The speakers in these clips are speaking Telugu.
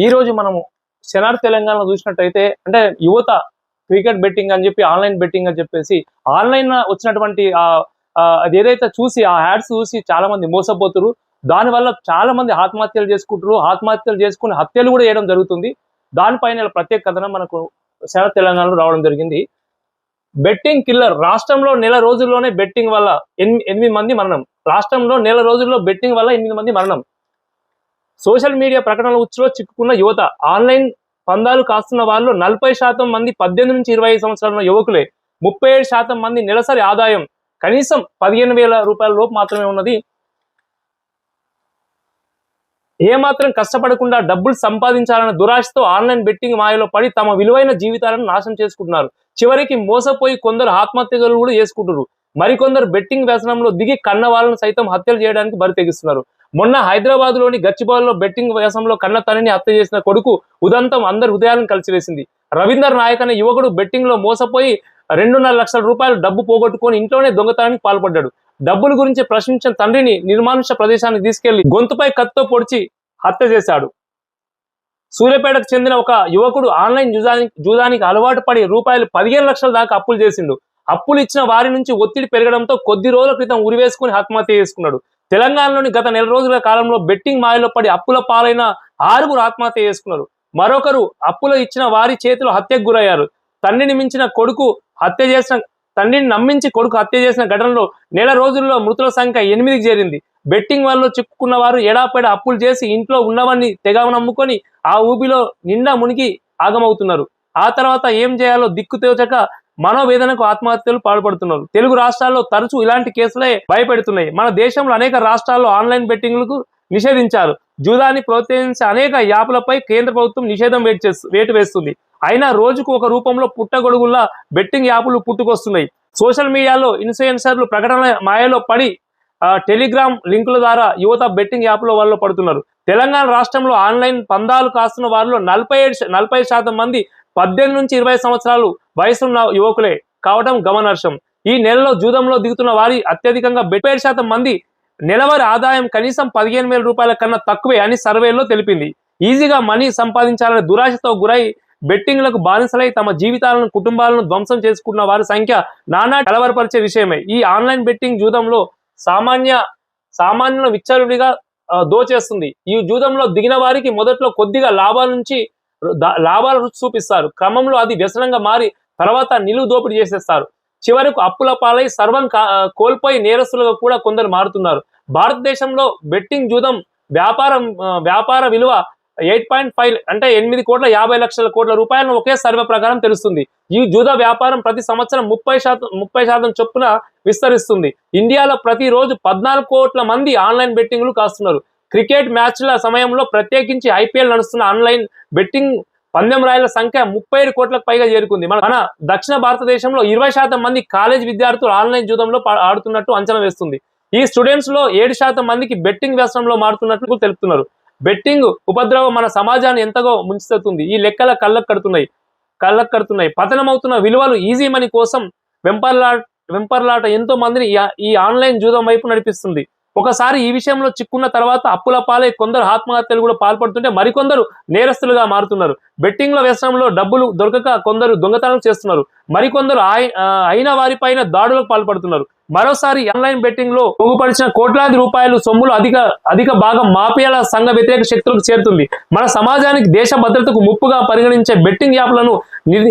ఈ రోజు మనము శనార్ తెలంగాణలో చూసినట్టయితే అంటే యువత క్రికెట్ బెట్టింగ్ అని చెప్పి ఆన్లైన్ బెట్టింగ్ అని చెప్పేసి ఆన్లైన్ వచ్చినటువంటి అది ఏదైతే చూసి ఆ యాడ్స్ చూసి చాలా మంది మోసపోతున్నారు దానివల్ల చాలా మంది ఆత్మహత్యలు చేసుకుంటారు ఆత్మహత్యలు చేసుకుని హత్యలు కూడా చేయడం జరుగుతుంది. దానిపైన ప్రత్యేక కథనం మనకు సెనార్ తెలంగాణలో రావడం జరిగింది. బెట్టింగ్ కిల్లర్ రాష్ట్రంలో నెల రోజుల్లోనే బెట్టింగ్ వల్ల ఎనిమి- ఎనిమిది మంది మరణం. రాష్ట్రంలో నెల రోజుల్లో బెట్టింగ్ వల్ల ఎనిమిది మంది మరణం. సోషల్ మీడియా ప్రకటనల ఉచ్చులో చిక్కుకున్న యువత ఆన్లైన్ పందాలు కాస్తున్న వాళ్ళు నలభై శాతం మంది పద్దెనిమిది నుంచి ఇరవై ఐదు సంవత్సరాల యువకులే. ముప్పై ఏడు శాతం మంది నెలసరి ఆదాయం. కనీసం పదిహేను వేల రూపాయల లోపు మాత్రమే ఉన్నది. ఏమాత్రం కష్టపడకుండా డబ్బులు సంపాదించాలన్న దురాశతో ఆన్లైన్ బెట్టింగ్ మాయలో పడి తమ విలువైన జీవితాలను నాశనం చేసుకుంటున్నారు. చివరికి మోసపోయి కొందరు ఆత్మహత్యలు కూడా చేసుకుంటున్నారు. మరికొందరు బెట్టింగ్ వ్యసనంలో దిగి కన్న వాళ్ళను సైతం హత్యలు చేయడానికి బరితెగిస్తున్నారు మొన్న హైదరాబాద్లోని గచ్చిబౌలిలో బెట్టింగ్ వ్యాసంలో కన్న తనని హత్య చేసిన కొడుకు ఉదంతం అందరి హృదయాలను కలిసివేసింది. రవీందర్ నాయక్ అనే యువకుడు బెట్టింగ్లో మోసపోయి రెండున్నర లక్షల రూపాయలు డబ్బు పోగొట్టుకొని ఇంట్లోనే దొంగతనానికి పాల్పడ్డాడు. డబ్బుల గురించి ప్రశ్నించిన తండ్రిని నిర్మానుష ప్రదేశానికి తీసుకెళ్ళి గొంతుపై కత్తితో పొడిచి హత్య చేశాడు. సూర్యాపేటకు చెందిన ఒక యువకుడు ఆన్లైన్ జూదానికి జూదానికి అలవాటు పడి రూపాయలు పదిహేను లక్షల దాకా అప్పులు చేసిండు. అప్పులు ఇచ్చిన వారి నుంచి ఒత్తిడి పెరగడంతో కొద్ది రోజుల క్రితం ఉరివేసుకుని ఆత్మహత్య చేసుకున్నాడు. తెలంగాణలోని గత నెల రోజుల కాలంలో బెట్టింగ్ మాయలో పడి అప్పుల పాలైన ఆరుగురు ఆత్మహత్య చేసుకున్నారు. మరొకరు అప్పులు ఇచ్చిన వారి చేతిలో హత్యకు గురయ్యారు. తండ్రిని మించిన కొడుకు హత్య చేసిన తండ్రిని నమ్మించి కొడుకు హత్య చేసిన ఘటనలో నెల రోజుల్లో మృతుల సంఖ్య ఎనిమిదికి చేరింది. బెట్టింగ్ వల్ల చిక్కుకున్న వారు ఎడాపెడ అప్పులు చేసి ఇంట్లో ఉన్నవన్నీ తెగ నమ్ముకొని ఆ ఊబిలో నిండా మునిగి ఆగమవుతున్నారు. ఆ తర్వాత ఏం చేయాలో దిక్కు తోచక మనోవేదనకు ఆత్మహత్యలు పాల్పడుతున్నారు. తెలుగు రాష్ట్రాల్లో తరచూ ఇలాంటి కేసులే భయపెడుతున్నాయి. మన దేశంలో అనేక రాష్ట్రాల్లో ఆన్లైన్ బెట్టింగ్లకు నిషేధించారు. జూదాన్ని ప్రోత్సహించే అనేక యాప్లపై కేంద్ర ప్రభుత్వం నిషేధం వేటు చేస్తు- వేటు వేస్తుంది. అయినా రోజుకు ఒక రూపంలో పుట్టగొడుగుల్లా బెట్టింగ్ యాప్లు పుట్టుకొస్తున్నాయి. సోషల్ మీడియాలో ఇన్ఫ్లుయెన్సర్లు ప్రకటనల మాయలో పడి టెలిగ్రామ్ లింకుల ద్వారా యువత బెట్టింగ్ యాప్ల వల్ల పడుతున్నారు. తెలంగాణ రాష్ట్రంలో ఆన్లైన్ పందాలు కాస్తున్న వారిలో నలభై ఏడు నలభై శాతం మంది పద్దెనిమిది నుంచి ఇరవై సంవత్సరాలు వయసున్న యువకులే కావడం గమనార్హం. ఈ నెలలో జూదంలో దిగుతున్న వారి అత్యధికంగా డెబ్బై శాతం మంది నెలవారి ఆదాయం కనీసం పదిహేను వేల రూపాయల కన్నా తక్కువే అని సర్వేలో తెలిపింది. ఈజీగా మనీ సంపాదించాలనే దురాశతో గురై బెట్టింగ్లకు బానిసలై తమ జీవితాలను కుటుంబాలను ధ్వంసం చేసుకున్న వారి సంఖ్య నానా కలవరపరిచే విషయమే. ఈ ఆన్లైన్ బెట్టింగ్ జూదంలో సామాన్య సామాన్యుల విచ్చలుడిగా దోచేస్తుంది. ఈ జూదంలో దిగిన వారికి మొదట్లో కొద్దిగా లాభాల నుంచి లాభాల రుచి చూపిస్తారు. క్రమంలో అది వ్యసనంగా మారి తర్వాత నిలువు దోపిడీ చేసేస్తారు. చివరకు అప్పుల పాలై సర్వం కోల్పోయి నేరస్తులుగా కూడా కొందరు మారుతున్నారు. భారతదేశంలో బెట్టింగ్ జూదం వ్యాపారం వ్యాపార విలువ ఎయిట్ పాయింట్ ఫైవ్ అంటే ఎనిమిది కోట్ల యాభై లక్షల కోట్ల రూపాయలను ఒకే సర్వే ప్రకారం తెలుస్తుంది. ఈ జూద వ్యాపారం ప్రతి సంవత్సరం ముప్పై శాతం ముప్పై శాతం చొప్పున విస్తరిస్తుంది. ఇండియాలో ప్రతిరోజు పద్నాలుగు కోట్ల మంది ఆన్లైన్ బెట్టింగ్లు కాస్తున్నారు. క్రికెట్ మ్యాచ్ల సమయంలో ప్రత్యేకించి ఐపీఎల్ నడుస్తున్న ఆన్లైన్ బెట్టింగ్ పందెం రాయల సంఖ్య ముప్పై ఏడు కోట్లకు పైగా చేరుకుంది. మన దక్షిణ భారతదేశంలో ఇరవై శాతం మంది కాలేజ్ విద్యార్థులు ఆన్లైన్ జూదంలో ఆడుతున్నట్టు అంచనా వేస్తుంది. ఈ స్టూడెంట్స్లో ఏడు శాతం మందికి బెట్టింగ్ వ్యసనంలో మారుతున్నట్లు తెలుపుతున్నారు. బెట్టింగ్ ఉపద్రవం మన సమాజాన్ని ఎంతగో ముంచుతుంది ఈ లెక్కల కళ్ళకు కడుతున్నాయి. కళ్ళకు కడుతున్నాయి. పతనమవుతున్న విలువలు ఈజీ మనీ కోసం వెంపర్లాట వెంపర్లాట ఎంతో మందిని ఈ ఆన్లైన్ జూదం వైపు నడిపిస్తుంది. ఒకసారి ఈ విషయంలో చిక్కున్న తర్వాత అప్పుల పాలై కొందరు ఆత్మహత్యలు కూడా పాల్పడుతుంటే మరికొందరు నేరస్తులుగా మారుతున్నారు. బెట్టింగ్ల వ్యసనంలో డబ్బులు దొరకక కొందరు దొంగతనం చేస్తున్నారు. మరికొందరు ఆ, అయిన వారిపైన దాడులకు పాల్పడుతున్నారు. మరోసారి ఆన్లైన్ బెట్టింగ్లో పొగుపరిచిన కోట్లాది రూపాయలు సొమ్ములు అధిక అధిక భాగం మాఫియాల సంఘ వ్యతిరేక శక్తులకు చేరుతుంది. మన సమాజానికి దేశ భద్రతకు ముప్పుగా పరిగణించే బెట్టింగ్ యాప్లను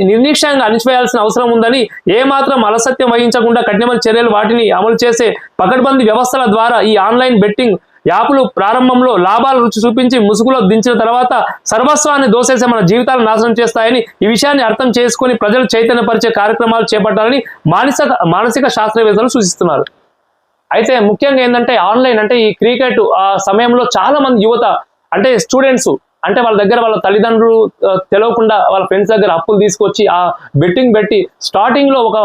నిర్నిక్షయంగా అణిచివేయాల్సిన అవసరం ఉందని ఏమాత్రం అలసత్యం వహించకుండా కఠినమైన చర్యలు వాటిని అమలు చేసే పకడ్బందీ వ్యవస్థల ద్వారా ఈ ఆన్లైన్ బెట్టింగ్ యాప్లు ప్రారంభంలో లాభాలు రుచి చూపించి ముసుగులో దించిన తర్వాత సర్వస్వాన్ని దోసేసే మన జీవితాలను నాశనం చేస్తాయని ఈ విషయాన్ని అర్థం చేసుకొని ప్రజలు చైతన్యపరిచే కార్యక్రమాలు చేపట్టాలని మానసిక మానసిక శాస్త్రవేత్తలు సూచిస్తున్నారు. అయితే ముఖ్యంగా ఏంటంటే ఆన్లైన్ అంటే ఈ క్రికెట్ ఆ సమయంలో చాలా మంది యువత అంటే స్టూడెంట్స్ అంటే వాళ్ళ దగ్గర వాళ్ళ తల్లిదండ్రులు తెలవకుండా వాళ్ళ ఫ్రెండ్స్ దగ్గర అప్పులు తీసుకొచ్చి ఆ బెట్టింగ్ పెట్టి స్టార్టింగ్లో ఒక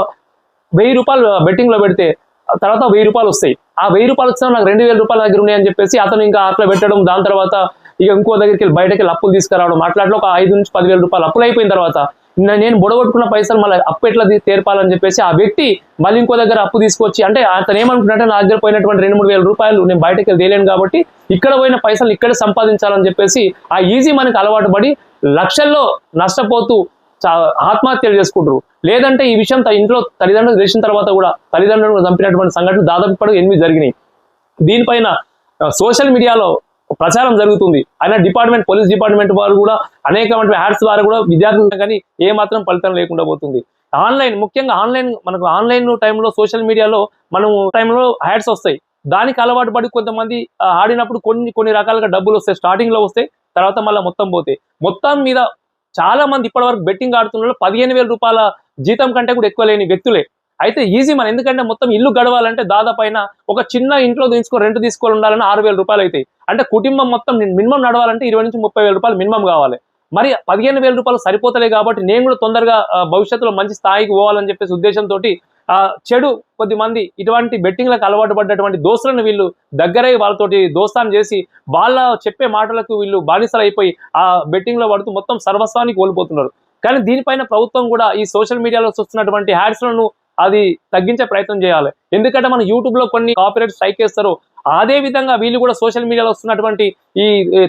వెయ్యి రూపాయలు బెట్టింగ్లో పెడితే తర్వాత వెయ్యి రూపాయలు వస్తాయి. ఆ వెయ్యి రూపాయలు వచ్చినా నాకు రెండు వేల రూపాయల దగ్గర ఉన్నాయని చెప్పేసి అతను ఇంకా అట్లా పెట్టడం దాని తర్వాత ఇక ఇంకో దగ్గరికి వెళ్ళి బయటకి వెళ్ళి అప్పులు తీసుకురావడం అట్లా ఒక ఐదు నుంచి పదివేల రూపాయలు అప్పులు అయిపోయిన తర్వాత నేను బుడగొట్టుకున్న పైసలు మళ్ళీ అప్పు ఎట్లా తీర్పాలని చెప్పేసి ఆ వ్యక్తి మళ్ళీ ఇంకో దగ్గర అప్పు తీసుకొచ్చి అంటే అతను ఏమనుకుంటే నా దగ్గర పోయినటువంటి రెండు మూడు వేల రూపాయలు నేను బయటకి వెళ్ళి తేలేను కాబట్టి ఇక్కడ పోయిన పైసలు ఇక్కడ సంపాదించాలని చెప్పేసి ఆ ఈజీ మనకి అలవాటు పడి లక్షల్లో నష్టపోతూ ఆత్మహత్యలు చేసుకుంటారు. లేదంటే ఈ విషయం ఇంట్లో తల్లిదండ్రులు తెలిసిన తర్వాత కూడా తల్లిదండ్రులను చంపినటువంటి సంఘటనలు దాదాపు ఇప్పటికి ఎనిమిది జరిగినాయి. దీనిపైన సోషల్ మీడియాలో ప్రచారం జరుగుతుంది. అయినా డిపార్ట్మెంట్ పోలీస్ డిపార్ట్మెంట్ వారు కూడా అనేకమైన యాడ్స్ ద్వారా కూడా విద్యార్థులు కానీ ఏ మాత్రం ఫలితం లేకుండా పోతుంది. ఆన్లైన్ ముఖ్యంగా ఆన్లైన్ మనకు ఆన్లైన్ టైంలో సోషల్ మీడియాలో మనం టైంలో యాడ్స్ వస్తాయి. దానికి అలవాటు పడి కొంతమంది ఆడినప్పుడు కొన్ని కొన్ని రకాలుగా డబ్బులు వస్తాయి. స్టార్టింగ్లో వస్తాయి తర్వాత మళ్ళీ మొత్తం పోతాయి. మొత్తం మీద చాలా మంది ఇప్పటివరకు బెట్టింగ్ ఆడుతున్న పదిహేను వేల రూపాయల జీతం కంటే కూడా ఎక్కువ లేని వ్యక్తులే. అయితే ఈజీ మన ఎందుకంటే మొత్తం ఇల్లు గడవాలంటే దాదాపు అయినా ఒక చిన్న ఇంట్లో తీసుకో రెంట్ తీసుకోవాలి ఉండాలని ఆరు వేల రూపాయలు అవుతాయి. అంటే కుటుంబం మొత్తం మినిమం నడవాలంటే ఇరవై నుంచి ముప్పై వేల రూపాయలు మినిమం కావాలి. మరి పదిహేను వేల రూపాయలు సరిపోతలే కాబట్టి నేను కూడా తొందరగా భవిష్యత్తులో మంచి స్థాయికి పోవాలని చెప్పేసి ఉద్దేశంతో చెడు కొద్దిమంది ఇటువంటి బెట్టింగ్లకు అలవాటు పడ్డటువంటి దోస్తులను వీళ్ళు దగ్గరై వాళ్ళతోటి దోస్తాన్ చేసి వాళ్ళ చెప్పే మాటలకు వీళ్ళు బానిసలు అయిపోయి ఆ బెట్టింగ్లో పడుతూ మొత్తం సర్వస్వాన్ని కోల్పోతున్నారు. కానీ దీనిపైన ప్రభుత్వం కూడా ఈ సోషల్ మీడియాలో చూస్తున్నటువంటి హ్యాడ్స్లను అది తగ్గించే ప్రయత్నం చేయాలి. ఎందుకంటే మన యూట్యూబ్లో కొన్ని కాపీరైట్ స్ట్రైక్ చేస్తారు. అదే విధంగా వీళ్ళు కూడా సోషల్ మీడియాలో వస్తున్నటువంటి ఈ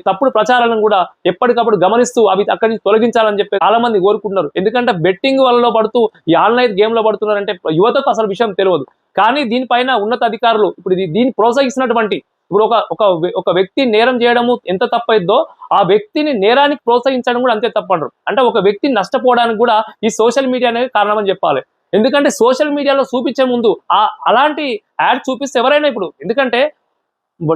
తప్పుడు ప్రచారాలను కూడా ఎప్పటికప్పుడు గమనిస్తూ అవి అక్కడి నుంచి తొలగించాలని చెప్పి చాలా మంది కోరుకుంటున్నారు. ఎందుకంటే బెట్టింగ్ వల్ల పడుతూ ఈ ఆన్లైన్ గేమ్లో పడుతున్నారంటే యువతకు అసలు విషయం తెలియదు. కానీ దీనిపైన ఉన్నత అధికారులు ఇప్పుడు దీన్ని ప్రోత్సహిస్తున్నటువంటి ఇప్పుడు ఒక ఒక ఒక వ్యక్తి నేరం చేయడము ఎంత తప్పైద్దో ఆ వ్యక్తిని నేరానికి ప్రోత్సహించడం కూడా అంతే తప్పంటారు. అంటే ఒక వ్యక్తి నష్టపోవడానికి కూడా ఈ సోషల్ మీడియా అనేది కారణమని చెప్పాలి. ఎందుకంటే సోషల్ మీడియాలో చూపించే ముందు ఆ అలాంటి యాడ్ చూపిస్తే ఎవరైనా ఇప్పుడు ఎందుకంటే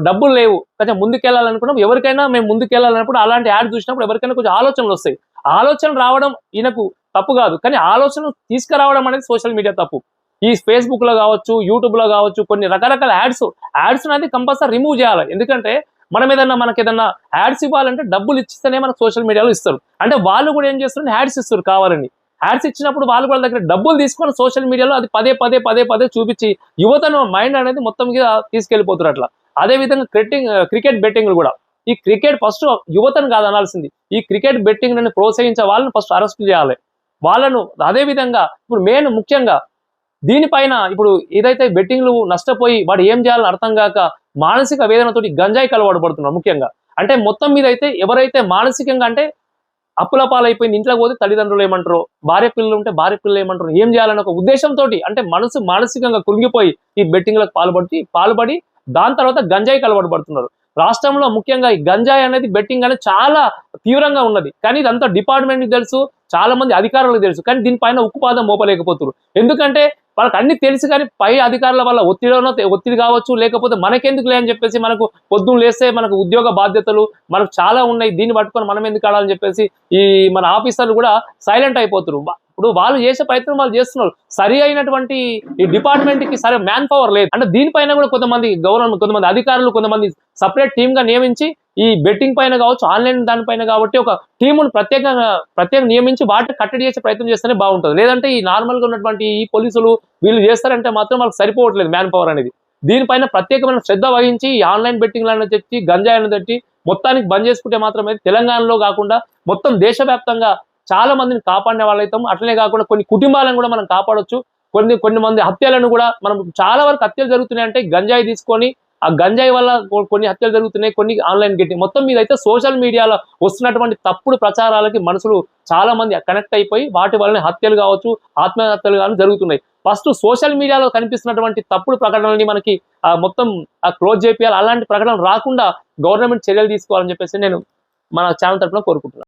డబ్బులు లేవు. కొంచెం ముందుకెళ్ళాలనుకున్నప్పుడు ఎవరికైనా మేము ముందుకెళ్ళాలన్నప్పుడు అలాంటి యాడ్ చూసినప్పుడు ఎవరికైనా కొంచెం ఆలోచనలు వస్తాయి. ఆలోచన రావడం ఈయనకు తప్పు కాదు. కానీ ఆలోచన తీసుకురావడం అనేది సోషల్ మీడియా తప్పు. ఈ ఫేస్బుక్లో కావచ్చు యూట్యూబ్లో కావచ్చు కొన్ని రకరకాల యాడ్స్ యాడ్స్ అనేది కంపల్సరీ రిమూవ్ చేయాలి. ఎందుకంటే మనం ఏదన్నా మనకి ఏదన్నా యాడ్స్ ఇవ్వాలంటే డబ్బులు ఇచ్చిస్తేనే మనకు సోషల్ మీడియాలో ఇస్తారు. అంటే వాళ్ళు కూడా ఏం చేస్తారు? యాడ్స్ ఇస్తారు కావాలని. యాడ్స్ ఇచ్చినప్పుడు వాళ్ళు వాళ్ళ దగ్గర డబ్బులు తీసుకొని సోషల్ మీడియాలో అది పదే పదే పదే పదే చూపించి యువతను మైండ్ అనేది మొత్తం మీద తీసుకెళ్ళిపోతారు అట్లా. అదే విధంగా క్రికెటింగ్ క్రికెట్ బెట్టింగ్ కూడా. ఈ క్రికెట్ ఫస్ట్ యువతను కాదు అనాల్సింది. ఈ క్రికెట్ బెట్టింగ్లను ప్రోత్సహించే వాళ్ళని ఫస్ట్ అరెస్ట్ చేయాలి. వాళ్ళను అదే విధంగా ఇప్పుడు మెయిన్ ముఖ్యంగా దీనిపైన ఇప్పుడు ఏదైతే బెట్టింగ్లు నష్టపోయి వాడు ఏం చేయాలని అర్థం కాక మానసిక వేదనతోటి గంజాయి కలవాడు పడుతున్నారు ముఖ్యంగా. అంటే మొత్తం మీద అయితే ఎవరైతే మానసికంగా అంటే అప్పుల పాలైపోయింది ఇంట్లో పోతే తల్లిదండ్రులు ఏమంటారు భార్య పిల్లలు ఉంటే భార్య పిల్లలు ఏమంటారు ఏం చేయాలని ఒక ఉద్దేశంతో అంటే మనసు మానసికంగా కృంగిపోయి ఈ బెట్టింగ్లకు పాల్పడి పాల్పడి దాని తర్వాత గంజాయి కలవాడు పడుతున్నారు రాష్ట్రంలో ముఖ్యంగా ఈ గంజాయి అనేది బెట్టింగ్ అనేది చాలా తీవ్రంగా ఉన్నది. కానీ ఇదంతా డిపార్ట్మెంట్కి తెలుసు చాలా మంది అధికారులకు తెలుసు. కానీ దీనిపైన ఉక్కుపాదం మోపలేకపోతున్నారు. ఎందుకంటే వాళ్ళకి అన్ని తెలుసు కానీ పై అధికారుల వల్ల ఒత్తిడినో ఒత్తిడి కావచ్చు లేకపోతే మనకెందుకులే అని చెప్పేసి మనకు పొద్దున్న లేస్తే మనకు ఉద్యోగ బాధ్యతలు మనకు చాలా ఉన్నాయి. దీన్ని పట్టుకొని మనం ఎందుకు ఆడాలని చెప్పేసి ఈ మన ఆఫీసర్లు కూడా సైలెంట్ అయిపోతారు ఇప్పుడు వాళ్ళు చేసే ప్రయత్నం వాళ్ళు చేస్తున్నారు. సరి అయినటువంటి ఈ డిపార్ట్మెంట్కి సరే మ్యాన్ పవర్ లేదు. అంటే దీనిపైన కూడా కొంతమంది గవర్నమెంట్ కొంతమంది అధికారులు కొంతమంది సపరేట్ టీమ్గా నియమించి ఈ బెట్టింగ్ పైన కావచ్చు ఆన్లైన్ దానిపైన కాబట్టి ఒక టీమును ప్రత్యేకంగా ప్రత్యేకంగా నియమించి వాటిని కట్టడి చేసే ప్రయత్నం చేస్తేనే బాగుంటుంది. లేదంటే ఈ నార్మల్గా ఉన్నటువంటి ఈ పోలీసులు వీళ్ళు చేస్తారంటే మాత్రం వాళ్ళకి సరిపోవట్లేదు మ్యాన్ పవర్ అనేది. దీనిపైన ప్రత్యేకమైన శ్రద్ధ వహించి ఈ ఆన్లైన్ బెట్టింగ్ అనేది తెచ్చి గంజాయిని తెచ్చి మొత్తానికి బంద్ చేసుకుంటే మాత్రమే తెలంగాణలో కాకుండా మొత్తం దేశవ్యాప్తంగా చాలా మందిని కాపాడిన వాళ్ళైతాం. అట్లనే కాకుండా కొన్ని కుటుంబాలను కూడా మనం కాపాడొచ్చు. కొన్ని కొన్ని మంది హత్యలను కూడా మనం చాలా వరకు హత్యలు జరుగుతున్నాయి అంటే గంజాయి తీసుకొని ఆ గంజాయి వల్ల కొన్ని హత్యలు జరుగుతున్నాయి కొన్ని ఆన్లైన్ గెట్టి మొత్తం మీద అయితే సోషల్ మీడియాలో వస్తున్నటువంటి తప్పుడు ప్రచారాలకి మనుషులు చాలా మంది కనెక్ట్ అయిపోయి వాటి వల్లనే హత్యలు కావచ్చు ఆత్మహత్యలు కానీ జరుగుతున్నాయి. ఫస్ట్ సోషల్ మీడియాలో కనిపిస్తున్నటువంటి తప్పుడు ప్రకటనల్ని మనకి మొత్తం ఆ క్లోజ్ చేపియాలి అలాంటి ప్రకటనలు రాకుండా గవర్నమెంట్ చర్యలు తీసుకోవాలని చెప్పేసి నేను మన ఛానల్ తరఫున కోరుకుంటున్నాను.